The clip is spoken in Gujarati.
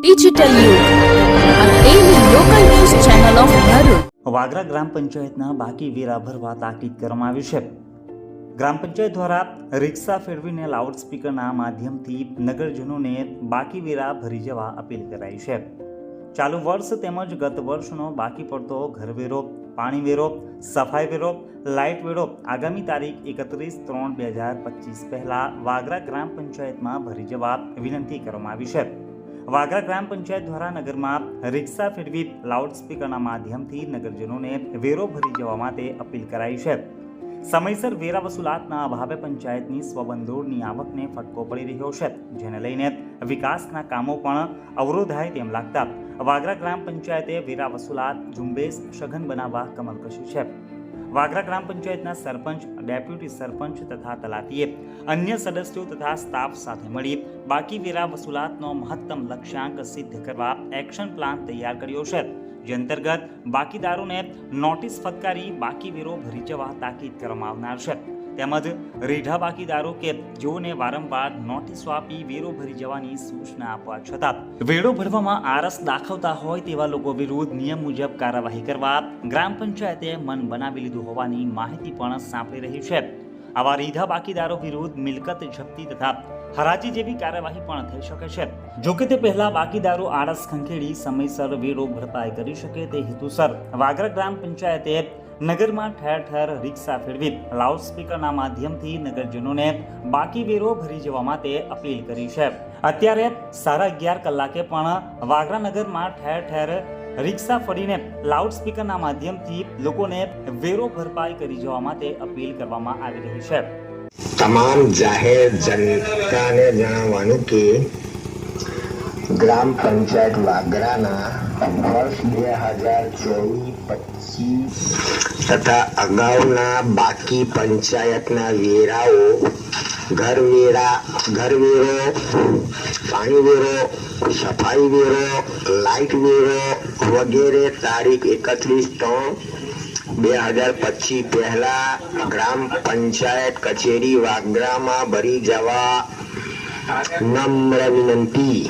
ડિજિટલ વાગરા ગ્રામ પંચાયતના બાકી વેરા ભરવા તાકીદ કરવામાં આવી છે. ગ્રામ પંચાયત દ્વારા રિક્ષા ફેરવીને લાઉડસ્પીકરના માધ્યમથી નગરજનોને બાકી વેરા ભરી જવા અપીલ કરાઈ છે. ચાલુ વર્ષ તેમજ ગત વર્ષનો બાકી પડતો ઘરવેરો પાણી વેરો, સફાઈ વેરો, લાઇટ વેરો આગામી તારીખ એકત્રીસ ત્રણ બે હજાર પચીસ પહેલા વાગરા ગ્રામ પંચાયતમાં ભરી જવા વિનંતી કરવામાં આવી છે. વાગરા ગ્રામ પંચાયત દ્વારા નગરમાં રિક્ષા ફેરવી લાઉડસ્પીકરના માધ્યમથી નગરજનોને વેરો ભરી જવા માટે અપીલ કરાઈ છે. સમયસર વેરા વસૂલાતના અભાવે પંચાયતની સ્વબંદોળની આવકને ફટકો પડી રહ્યો છે. જેને લઈને વિકાસના કામો પણ અવરોધાય તેમ લાગતા વાગરા ગ્રામ પંચાયતે વેરા વસૂલાત ઝુંબેશ સઘન બનાવવા કમર કશી છે. વાગરા ગ્રામ પંચાયતના સરપંચ, ડેપ્યુટી સરપંચ તથા તલાટીએ અન્ય સદસ્યો તથા સ્ટાફ સાથે મળી બાકી વેરા વસૂલાતનો મહત્તમ લક્ષ્યાંક સિદ્ધ કરવા એક્શન પ્લાન તૈયાર કર્યો છે. જે અંતર્ગત બાકીદારોને નોટિસ ફટકારી બાકી વેરો ભરી જવા તાકીદ કરવામાં આવનાર છે. તેમજ રીઢા બાકીદારો કે જેઓને વારંવાર નોટિસો આપી વેરો ભરી જવાની સૂચના આપવા છતાં વેરો ભરવામાં આરસ દાખવતા હોય તેવા લોકો વિરુદ્ધ નિયમ મુજબ કાર્યવાહી કરવા ગ્રામ પંચાયતે મન બનાવી લીધું હોવાની માહિતી પણ સાંપડી રહી છે. આવા રીઢા બાકીદારો વિરુદ્ધ મિલકત જપ્તી તથા હરાજી જેવી કાર્યવાહી પણ થઈ શકે છે. જો કે તે પહેલા બાકીદારો આળસ ખંખેડી સમયસર વેરો ભરપાઈ કરી શકે તે હેતુસર વાગરા ગ્રામ પંચાયતે નગરમાં ઠેર ઠેર રિક્ષા ફેરવી લાઉડસ્પીકરના માધ્યમથી નગરજનોને બાકી વેરો ભરી જવા માટે અપીલ કરી છે. અત્યારે સાડા અગિયાર કલાકે પણ વાગરા નગરમાં ઠેર ઠેર રિક્ષા ફરીને લાઉડસ્પીકરના માધ્યમથી લોકોને વેરો ભરપાઈ કરી જવા માટે અપીલ કરવામાં આવી રહી છે. તમામ જાહેર જનતાને જણાવવાનું કે ગ્રામ પંચાયત વાગરાના વર્ષ બે હજાર ચોવીસ પચીસ તથા અગાઉના બાકી પંચાયતના વેરાઓ ઘર વેરા ઘર વેરો પાણી વેરો સફાઈ વેરો લાઇટ વેરો વગેરે તારીખ એકત્રીસ ત્રણ બે હજાર પચીસ પહેલા ગ્રામ પંચાયત કચેરી વાગરામાં ભરી જવા નમ્ર વિનંતી